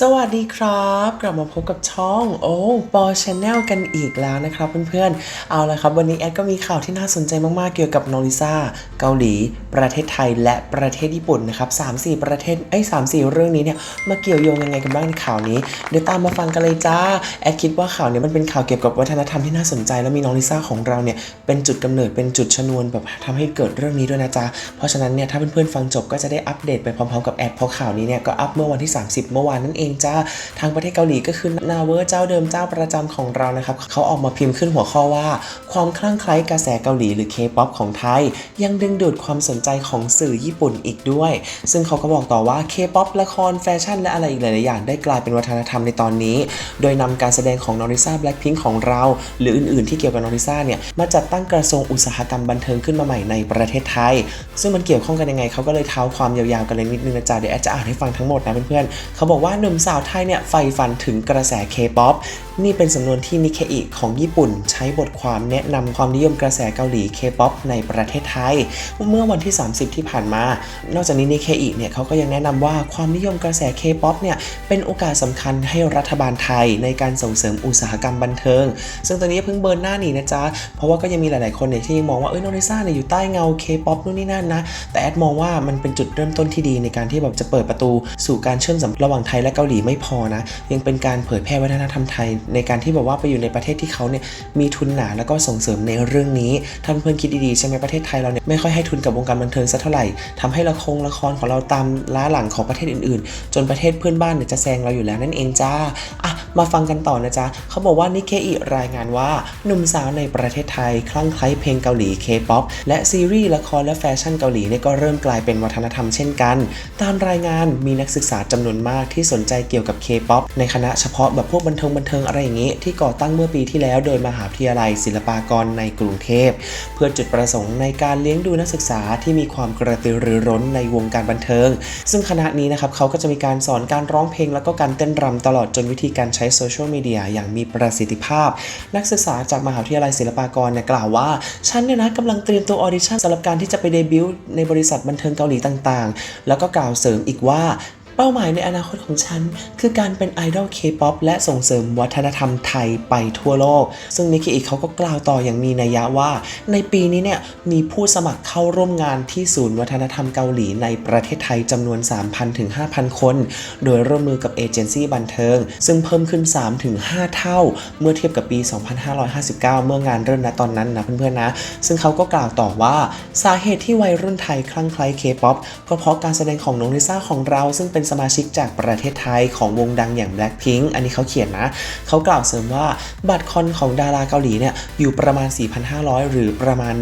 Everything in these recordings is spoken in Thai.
สวัสดีครับ กลับมาพบกับช่องโอ้ปอชแนลกันอีกแล้วนะครับเพื่อนๆ เอาละครับวันนี้แอดก็มีข่าวที่น่าสนใจมากๆเกี่ยวกับนอริซาเกาหลี ประเทศไทยและประเทศญี่ปุ่นนะครับสามสี่ประเทศไอ้สามสี่เรื่องนี้เนี่ยมาเกี่ยวโยงยังไงกันบ้างในข่าวนี้เดี๋ยวตามมาฟังกันเลยจ้าแอดคิดว่าข่าวเนี้มันเป็นข่าวเกี่ยวกับวัฒนธรรมที่น่าสนใจแล้วมีน้องลิซ่าของเราเนี่ยเป็นจุดกำเนิดเป็นจุดชนวนแบบทำให้เกิดเรื่องนี้ด้วยนะจ๊ะเพราะฉะนั้นเนี่ยถ้าเพื่อนๆฟังจบก็จะได้อัปเดตไปพร้อมๆกับแอดเพราะข่าวนี้เนี่ยก็อัปเมื่อวันที่ 30 เมื่อวานนั่นเองจ้าทางประเทศเกาหลีก็คือนาเวอร์เจ้าเดิมเจ้าประจำของเรานะครับเขาออกมาพิมพ์ขึ้นหัวข้อว่า ความคลั่งไคล้กระแสเกาหลีหรือ K-POP ของไทย ยังดึงดูดความสนใจของสื่อญี่ปุ่นอีกด้วย ซึ่งเขาก็บอกต่อว่า K-POP ละครแฟชั่นและอะไรอีกหลายๆอย่างได้กลายเป็นวัฒนธรรมในตอนนี้ โดยนำการแสดงของนอริซาแบล็คพิงของเรา หรืออื่น ๆ ที่เกี่ยวกับนอริซาเนี่ยมาจัดตั้งกระทรวงอุตสาหกรรมบันเทิงขึ้นมาใหม่ในประเทศไทย ซึ่งมันเกี่ยวข้องกันยังไงเขาก็เลยเท้าความยาวๆกันเลยนิดนึงนะจ๊ะเดี๋ยวแอดจะอ่านให้ฟังทั้งหมดนะเพื่อนๆเขาบอกว่าหนุ่มสาวไทยเนี่ยใฝ่ฝันถึงกระแส K-POP นี่เป็นสำนวนที่นิเคอิของญี่ปุ่น ใช้บทความแนะนำความนิยมกระแสเกาหลี K-POP ในประเทศไทย เมื่อวันที่ 30 ที่ผ่านมา นอกจากนี้นิเคอิเนี่ยเขาก็ยังแนะนำว่าความนิยมกระแส K-POP เนี่ยเป็นโอกาสสำคัญให้รัฐบาลไทยในการส่งเสริมอุตสาหกรรมบันเทิง ซึ่งตอนนี้เพิ่งเบิร์นหน้าหนีนะจ๊ะ เพราะว่าก็ยังมีหลาย ๆ คนเนี่ยที่ยังมองว่าเอ้ยโนริซ่าเนี่ยอยู่ใต้เงา K-POP นู่นนี่นั่นนะแต่แอดมองว่ามันเป็นจุดเริ่มต้นที่ดีในการที่แบบจะเปิดประตู สู่การเชื่อมสัมพันธ์ระหว่างไทยและเกาหลีไม่พอนะ ยังเป็นการเผยแพร่วัฒนธรรมไทย ในการที่แบบว่าไปอยู่ในประเทศที่เขาเนี่ยมีทุนหนาแล้วก็ส่งเสริมในเรื่องนี้ท่านเพื่อนคิดดีๆใช่ไหมประเทศไทยเราเนี่ยไม่ค่อยให้ทุนกับวงการบันเทิงสักเท่าไหร่ทำให้ละครละครของเราตามล้าหลังของประเทศอื่นๆ จนประเทศเพื่อนบ้านเนี่ยจะแซงเราอยู่แล้วนั่นเองจ้าอะมาฟังกันต่อนะจ๊ะเขาบอกว่านิเคอิรายงานว่าหนุ่มสาวในประเทศไทยคลั่งไคล้เพลงเกาหลี K-POP และซีรีส์ละครและแฟชั่นเกาหลีเนี่ยก็เริ่มกลายเป็นวัฒนธรรมเช่นกัน ตามรายงานมีนักศึกษาจำนวนมากที่สนใจเกี่ยวกับ K-POP ในคณะเฉพาะแบบพวกบันเทิงบันเทิงอะไรอย่างนี้ ที่ก่อตั้งเมื่อปีที่แล้ว โดยมหาวิทยาลัยศิลปากรในกรุงเทพ เพื่อจุดประสงค์ในการเลี้ยงดูนักศึกษาที่มีความกระตือรือร้นในวงการบันเทิง ซึ่งคณะนี้นะครับเขาก็จะมีการสอนการร้องเพลง แล้วก็การเต้นรำตลอดจนวิธีการใช้โซเชียลมีเดียอย่างมีประสิทธิภาพ นักศึกษาจากมหาวิทยาลัยศิลปากรเนี่ยกล่าวว่าฉันเนี่ยนะกำลังเตรียมตัวออดิชั่นสำหรับการที่จะไปเดบิวต์ในบริษัทบันเทิงเกาหลีต่างๆ แล้วก็กล่าวเสริมอีกว่า เป้าหมายในอนาคตของฉัน คือการเป็นไอดอลเคป๊อปและส่งเสริมวัฒนธรรมไทยไปทั่วโลก ซึ่งนิกกี้อีเขาก็กล่าวต่ออย่างมีนัยยะว่า ในปีนี้เนี่ยมีผู้สมัครเข้าร่วมงานที่ศูนย์วัฒนธรรมเกาหลีในประเทศไทยจำนวน 3,000ถึง5,000 คน โดยร่วมมือกับเอเจนซี่บันเทิง ซึ่งเพิ่มขึ้น 3 ถึง 5 เท่า เมื่อเทียบกับปี 2559 เมื่องานเริ่มณตอนนั้นนะเพื่อนๆนะ ซึ่งเขาก็กล่าวต่อว่าสาเหตุที่วัยรุ่นไทยคลั่งไคล้เคป๊อปก็เพราะการแสดงของน้องลิซ่าของเราซึ่งเป็นสมาชิกจากประเทศไทยของวงดังอย่าง Blackpink อันนี้เขาเขียนนะ เขากล่าวเสริมว่าบัตรคอนของดาราเกาหลีเนี่ยอยู่ประมาณ 4,500 หรือประมาณ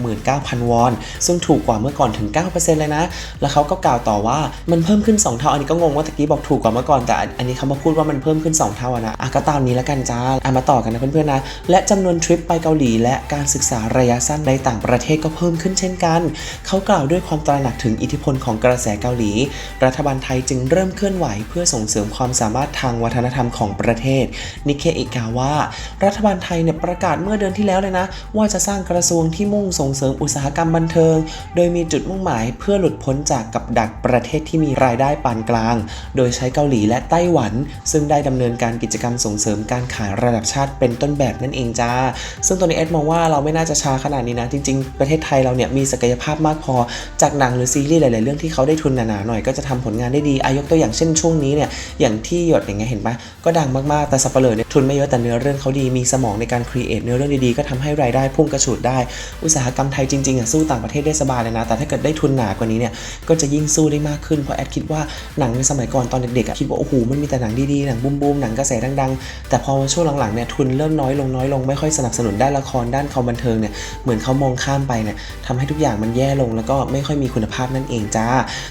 169,000 วอน ซึ่งถูกกว่าเมื่อก่อนถึง 9%เลยนะ แล้วเขาก็กล่าวต่อว่ามันเพิ่มขึ้น 2 เท่า อันนี้ก็งงว่าตะกี้บอกถูกกว่าเมื่อก่อน แต่อันนี้เขามาพูดว่ามันเพิ่มขึ้น 2 เท่านะอะก็ตามนี้แล้วกันจ้าอะมาต่อกันนะเพื่อนๆนะ และจำนวนทริปไปเกาหลีและการศึกษาระยะสั้นในต่างประเทศก็เพิ่มขึ้นเช่นกัน เขากล่าวด้วยความตระหนักถึงอิทธิพลของกระแสเกาหลี รัฐบาลไทยจึงเริ่มเคลื่อนไหวเพื่อส่งเสริมความสามารถทางวัฒนธรรมของประเทศ นิเคอิกาว่า รัฐบาลไทยเนี่ยประกาศเมื่อเดือนที่แล้วเลยนะ ว่าจะสร้างกระทรวงที่มุ่งส่งเสริมอุตสาหกรรมบันเทิง โดยมีจุดมุ่งหมายเพื่อหลุดพ้นจากกับดักประเทศที่มีรายได้ปานกลาง โดยใช้เกาหลีและไต้หวัน ซึ่งได้ดำเนินการกิจกรรมส่งเสริมการขายระดับชาติเป็นต้นแบบนั่นเองจ้า ซึ่งตัวนี้เอ็ดมองว่าเราไม่น่าจะช้าขนาดนี้นะ จริง ๆ ประเทศไทยเราเนี่ยมีศักยภาพมากพอ จากหนังหรือซีรีส์หลาย ๆ เรื่องที่เขาได้ทุนหนาๆหน่อยก็จะทำผลงานได้ดีอายกตัวอย่างเช่นช่วงนี้เนี่ยอย่างที่หยดอย่างเงี้ยเห็นปะก็ดังมากๆแต่สับเปลือเนี่ยทุนไม่เยอะแต่เนื้อเรื่องเขาดีมีสมองในการครีเอทเนื้อเรื่องดีๆก็ทำให้รายได้พุ่งกระฉูดได้ อุตสาหกรรมไทยจริงๆอะสู้ต่างประเทศได้สบายเลยนะ แต่ถ้าเกิดได้ทุนหนากว่านี้เนี่ยก็จะยิ่งสู้ได้มากขึ้นเพราะแอดคิดว่าหนังในสมัยก่อนตอนเด็กๆอะคิดว่าโอ้โหมันมีแต่หนังดีๆหนังบูมๆหนังกระแสดังๆ แต่พอมาช่วงหลังๆเนี่ยทุนเริ่มน้อยลงน้อยลงไม่ค่อยสนับสนุนด้านละครด้านความบันเทิงเนี่ยเหมือนเขามองข้ามไปเนี่ยทำให้ทุกอย่างมันแย่ลงแล้วก็ไม่ค่อยมีคุณภาพนั่นเองจ้า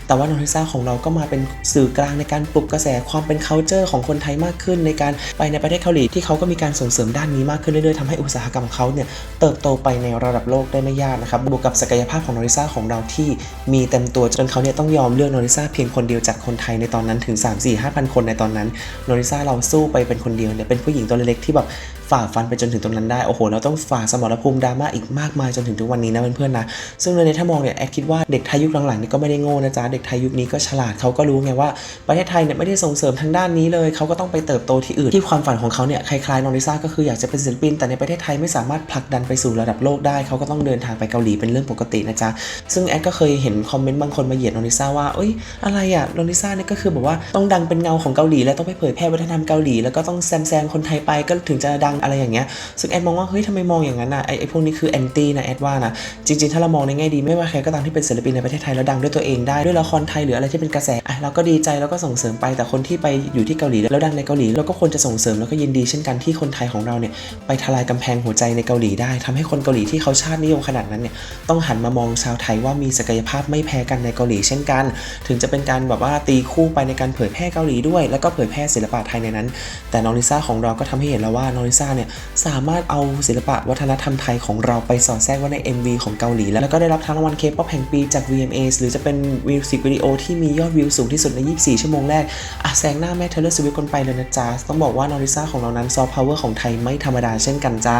แต่ว่านองทิซ่าของเราก็มาเป็นสื่อกลางในการปลุกกระแสความเป็น culture ของคนไทยมากขึ้น ในการไปในประเทศเกาหลีที่เขาก็มีการส่งเสริมด้านนี้มากขึ้นเรื่อยๆทำให้อุตสาหกรรมของเขาเนี่ยเติบโตไปในระดับโลกได้ไม่ยากนะครับบวกกับศักยภาพของนอริซ่าของเราที่มีเต็มตัวจนเขาเนี่ยต้องยอมเลือกนอริซ่าเพียงคนเดียวจากคนไทยในตอนนั้นถึง 3 4 5 0 0คนในตอนนั้นนอริซ่าเราสู้ไปเป็นคนเดียวเนี่ยเป็นผู้หญิงตัวเล็กๆที่แบบฝ่าฟันไปจนถึงตรงนั้นได้โอ้โหเราต้องฝ่าสมรภูมิดราม่าอีกมากมายจนถึงทุกวันนี้นะเพื่อนๆนะซึ่งในถ้ามองเนี่ยแอดคิดว่าเด็กไทยยุคหลังๆนี่ก็ไม่ได้โง่นะจ๊ะเด็กไทยยุคนี้ก็ฉลาดเขาก็รู้ไงว่าประเทศไทยเนี่ยไม่ได้ส่งเสริมทางด้านนี้เลย เขาก็ต้องไปเติบโตที่อื่นที่ความฝันของเขาเนี่ยคล้ายๆน้องลิซ่าก็คืออยากจะเป็นศิลปิน แต่ในประเทศไทยไม่สามารถผลักดันไปสู่ระดับโลกได้เขาก็ต้องเดินทางไปเกาหลีเป็นเรื่องปกตินะจ๊ะซึ่งแอดก็เคยเห็นคอมเมนต์บางคนมาเหยียดน้องลิซ่าว่าเอ้ยอะไรอะน้องลิซ่าเนี่ยก็คือแบบว่าต้องดังเป็นเงาของเกาหลีแล้วต้องไปเผยแพร่วัฒนธรรมเกาหลีแล้วก็ต้องแซมแซงคนไทยไปก็ถึงจะดังอะไรอย่างเงี้ยซึ่งแอดมองว่าเฮ้ยทำไมมองอย่างนั้นอะไอไอพวกนี้คือแอนตี้นะแอดว่านะจริงๆถ้าเรามองในแง่ดีไม่ว่าใครก็ตามที่เป็นศิลปินในประเทศไทยแล้วดังด้วยตัวเองได้ด้วยละครไทยหรืออะไรที่เป็นกระแสอะเราก็ดีใจแล้วก็ส่งเสริมไปแต่คนที่ไปอยู่ที่เกาหลีแล้วดังในเกาหลีเราก็ควรจะส่งเสริมแล้วก็ยินดีเช่นกันที่คนไทยของเราเนี่ยไปทลายกำแพงหัวใจในเกาหลีได้ทำให้คนเกาหลีที่เขาชาตินิยมขนาดนั้นเนี่ยต้องหันมามองชาวไทยว่ามีศักยภาพไม่แพ้กันในเกาหลีเช่นกัน ถึงจะเป็นการแบบว่าตีคู่ไปในการเผยแพร่เกาหลีด้วย แล้วก็เผยแพร่ศิลปะไทยในนั้น แต่น้องลิซ่าของเราก็ทำให้เห็นแล้วว่าน้องลิซ่าเนี่ยสามารถเอาศิลปะวัฒนธรรมไทยของเราไปสอดแทรกไว้ใน MV ของเกาหลีแล้วก็ได้รับทั้งรางวัลเคป๊อปแห่งปีจาก VMAs หรือจะเป็นมิวสิกวิดีโอที่มียอดวิวสูงที่สุดใน 24 ชั่วโมงแรกอะแซงหน้าแม่เทเลอร์สวิฟต์คนไปเลยนะจ๊ะ ต้องบอกว่าน้องลิซ่าของเรานั้นซอฟต์พาวเวอร์ของไทยไม่ธรรมดาเช่นกันจ้า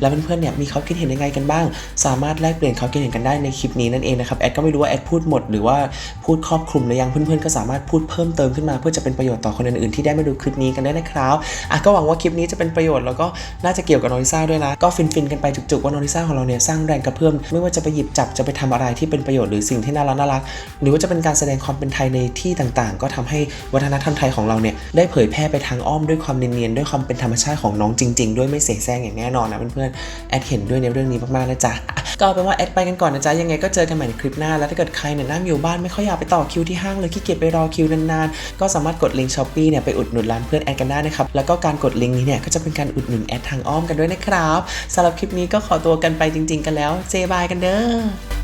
แล้วเพื่อนๆเนี่ยมีควาคิดเห็นยังไงกันบ้าง สามารถแลกเปลี่ยนควาคิดเห็นกันได้ในคลิปนี้นั่นเองนะครับแอดก็ไม่รู้ว่าแอดพูดหมดหรือว่าพูดครอบคลุมหรือยังเพื่อนๆก็สามารถพูดเพิ่มเติมขึ้นมา เพื่อจะเป็นประโยชน์ต่อคนอื่นๆที่ได้มาดูคลิปนี้กันได้นะครับอะก็หวังว่าคลิปนี้จะเป็นประโยชน์แล้วก็น่าจะเกี่ยวกับน้องลิซ่าด้วยนะก็ฟินๆกันไปจุกๆว่านองลิซ่าของเราเนี่ยสร้างแรงกระเพื่อมไม่ว่าจะไปหยิบจับจะไปทำอะไรที่เป็นประโยชน์หรือสิ่งที่น่ารักน่ารักหรือว่าจะเป็นการแสดงความเป็นไทยในที่ต่างๆ ก็ทำให้วัฒนธรรมไทยของเราเนี่ยได้เผยแพร่ไปทางอ้อมด้วยความเนียนๆด้วยความเป็นธรรมชาติของน้องจริง ๆ ด้วยไม่เสแสร้งอย่างแน่นอนนะเพื่อนๆแอดเห็นด้วยในเรื่องนี้มากๆนะจ๊ะก็เอาเป็นว่าแอดไปกันก่อนนะจ๊ะยังไงก็เจอกันใหม่ในคลิปหน้าแล้วถ้าเกิดใครเนี่ยนั่งอยู่บ้านไม่ค่อยอยากไปต่อคิวที่ห้างเลยขี้เกียจไปรอคิวนานๆก็สามารถกดลิงก์ช้อปปี้เนี่ยไปอุดหนุนร้านเพื่อนแอดกันได้นะครับแล้วก็การกดลิงก์นี้เนี่ยก็จะเป็นการอุดหนุนแอดทางอ้อมกันด้วยนะครับสำหรับคลิปนี้ก็ขอตัวกันไปจริง ๆ กันแล้วเจบายกันเด้อ